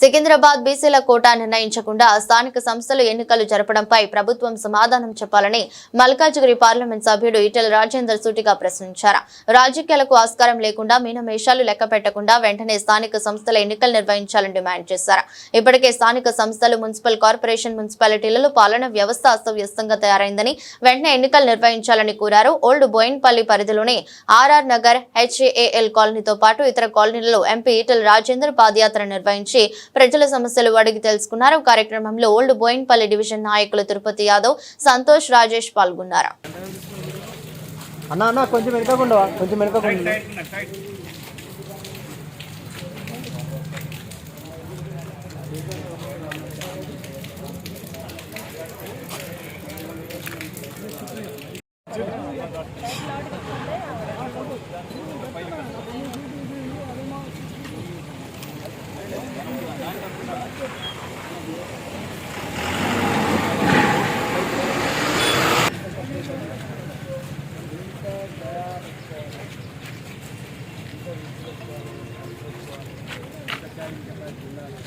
సికింద్రాబాద్ బీసీల కోటా నిర్ణయించకుండా స్థానిక సంస్థలు ఎన్నికలు జరపడంపై ప్రభుత్వం సమాధానం చెప్పాలని మల్కాజ్గిరి పార్లమెంట్ సభ్యుడు ఈటెల రాజేందర్ సూటిగా ప్రశ్నించారు. రాజకీయాలకు ఆస్కారం లేకుండా మీనమేషాలు లెక్క పెట్టకుండా వెంటనే స్థానిక సంస్థల ఎన్నికలు నిర్వహించాలని డిమాండ్ చేశారు. ఇప్పటికే స్థానిక సంస్థలు మున్సిపల్ కార్పొరేషన్ మున్సిపాలిటీలలో పాలన వ్యవస్థ అస్తవ్యస్తంగా తయారైందని వెంటనే ఎన్నికలు నిర్వహించాలని కోరారు. ఓల్డ్ బోయిన్పల్లి పరిధిలోని ఆర్ఆర్ నగర్ హెచ్ఏఎల్ కాలనీతో పాటు ఇతర కాలనీలలో ఎంపీ ఈటెల రాజేందర్ పాదయాత్ర నిర్వహించి ప్రజల సమస్యలు అడిగి తెలుసుకున్నారు. కార్యక్రమంలో ఓల్డ్ బోయిన్పల్లి డివిజన్ నాయకులు తిరుపతి యాదవ్ సంతోష్ రాజేష్ పాల్గొన్నారు. అన్న అన్న కొంచెం వెనకకుండా కొంచెం వెనకకుండా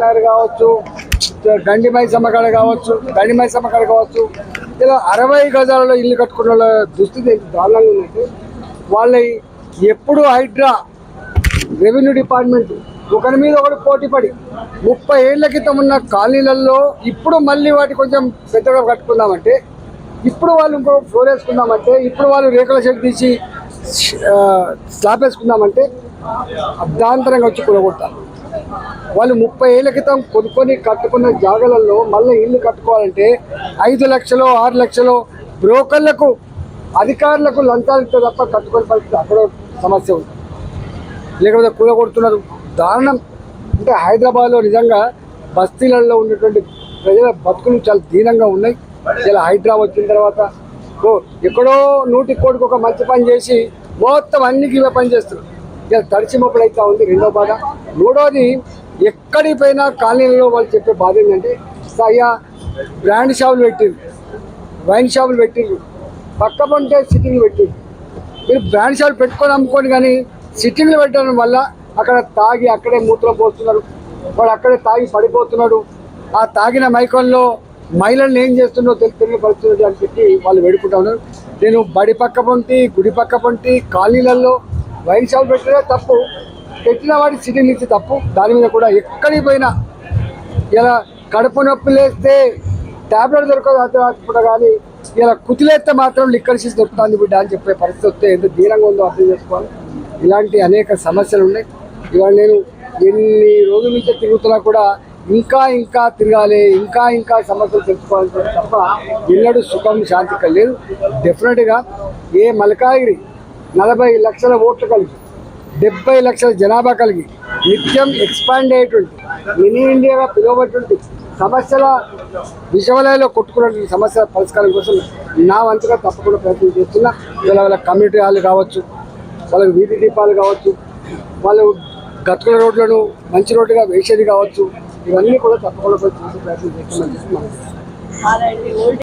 నగర్ కావచ్చు గండిమై సమకాడ కావచ్చు గండిమై సమకాడ కావచ్చు. ఇలా అరవై గజాలలో ఇల్లు కట్టుకున్న వాళ్ళ దుస్థితి దారుణంగా ఉందంటే వాళ్ళ ఎప్పుడు హైడ్రా రెవెన్యూ డిపార్ట్మెంట్ ఒకరి మీద ఒకటి పోటీ పడి ముప్పై ఏళ్ళ క్రితం ఉన్న కాలనీలలో ఇప్పుడు మళ్ళీ వాటి కొంచెం పెద్దగా కట్టుకుందామంటే ఇప్పుడు వాళ్ళు ఇంకో ఫ్లోర్ వేసుకుందామంటే ఇప్పుడు వాళ్ళు రేకుల షెడ్ తీసి స్లాబ్ వేసుకుందామంటే అర్ధాంతరంగా వచ్చి కూలగొట్టాలి. వాళ్ళు ముప్పై ఏళ్ళ క్రితం కొనుక్కొని కట్టుకున్న జాగాలలో మళ్ళీ ఇల్లు కట్టుకోవాలంటే ఐదు లక్షలు ఆరు లక్షలు బ్రోకర్లకు అధికారులకు లంచాలు ఇస్తే తప్ప కట్టుకొని పరిస్థితి అక్కడ సమస్య ఉంది. లేకపోతే కూలగొడుతున్నారు. దారుణం. అంటే హైదరాబాద్లో నిజంగా బస్తీలలో ఉన్నటువంటి ప్రజల బతుకులు చాలా దీనంగా ఉన్నాయి. ఇలా హైడ్రా వచ్చిన తర్వాత ఓ ఎక్కడో నూటి కోటికి ఒక మంచి పని చేసి మొత్తం అన్నికి ఇవే పని చేస్తున్నారు. ఇలా తడిచిమప్పుడు అయితే ఉంది రెండో బాధ. మూడోది ఎక్కడికి పోయినా కాలనీలో వాళ్ళు చెప్పే బాధ ఏంటంటే అయ్యా బ్రాండ్ షాపులు పెట్టింది వైన్ షాపులు పెట్టిండ్రు పక్క పంటే సిట్టింగ్లు పెట్టిండ్రు మీరు బ్రాండ్ షాపులు పెట్టుకొని అమ్ముకోండి కానీ సిట్టింగ్లు పెట్టడం వల్ల అక్కడ తాగి అక్కడే మూత్రం పోస్తున్నారు. వాడు అక్కడే తాగి పడిపోతున్నాడు. ఆ తాగిన మైకంలో మహిళలను ఏం చేస్తుండో తెలియ తెలియపరుస్తున్నది అని చెప్పి వాళ్ళు వేడుకుంటా ఉన్నారు. నేను బడి పక్క పొంటి గుడి పక్క పొంటి కాలనీలలో వైన్ షాప్ తప్పు. పెట్టిన వాడి సిటీ నుంచి తప్పు. దాని మీద కూడా ఎక్కడికి పోయినా ఇలా కడుపు నొప్పి లేస్తే ట్యాబ్లెట్ దొరకదు అర్థం కానీ ఇలా కుతిలేస్తే మాత్రం లిక్కర్సీస్ దొరుకుతుంది బిడ్డ అని చెప్పే పరిస్థితి వస్తే ఎంత ధీరంగా ఉందో అర్థం చేసుకోవాలి. ఇలాంటి అనేక సమస్యలు ఉన్నాయి. ఇవాళ నేను ఎన్ని రోజుల నుంచి తిరుగుతున్నా కూడా ఇంకా ఇంకా తిరగాలి ఇంకా ఇంకా సమస్యలు తెలుసుకోవాలని తప్ప ఎన్నడూ సుఖం శాంతి కలిగేది డెఫినెట్గా ఏ మలకాగిరి నలభై లక్షల ఓట్లు కలిగి డెబ్బై లక్షల జనాభా కలిగి నిత్యం ఎక్స్పాండ్ అయ్యేటువంటి మినీ ఇండియాగా పిలువబటువంటి సమస్యల విషవలయంలో కొట్టుకున్నటువంటి సమస్యల పరిష్కారం కోసం నా వంతుగా తప్పకుండా ప్రయత్నం చేస్తున్నా. వీళ్ళ వాళ్ళ కమ్యూనిటీ హాల్ కావచ్చు వాళ్ళకి వీధి దీపాలు కావచ్చు వాళ్ళు గతుకుల రోడ్లను మంచి రోడ్డుగా వేసేది కావచ్చు ఇవన్నీ కూడా తప్పకుండా పోయి చూసే ప్రయత్నం చేస్తున్నాను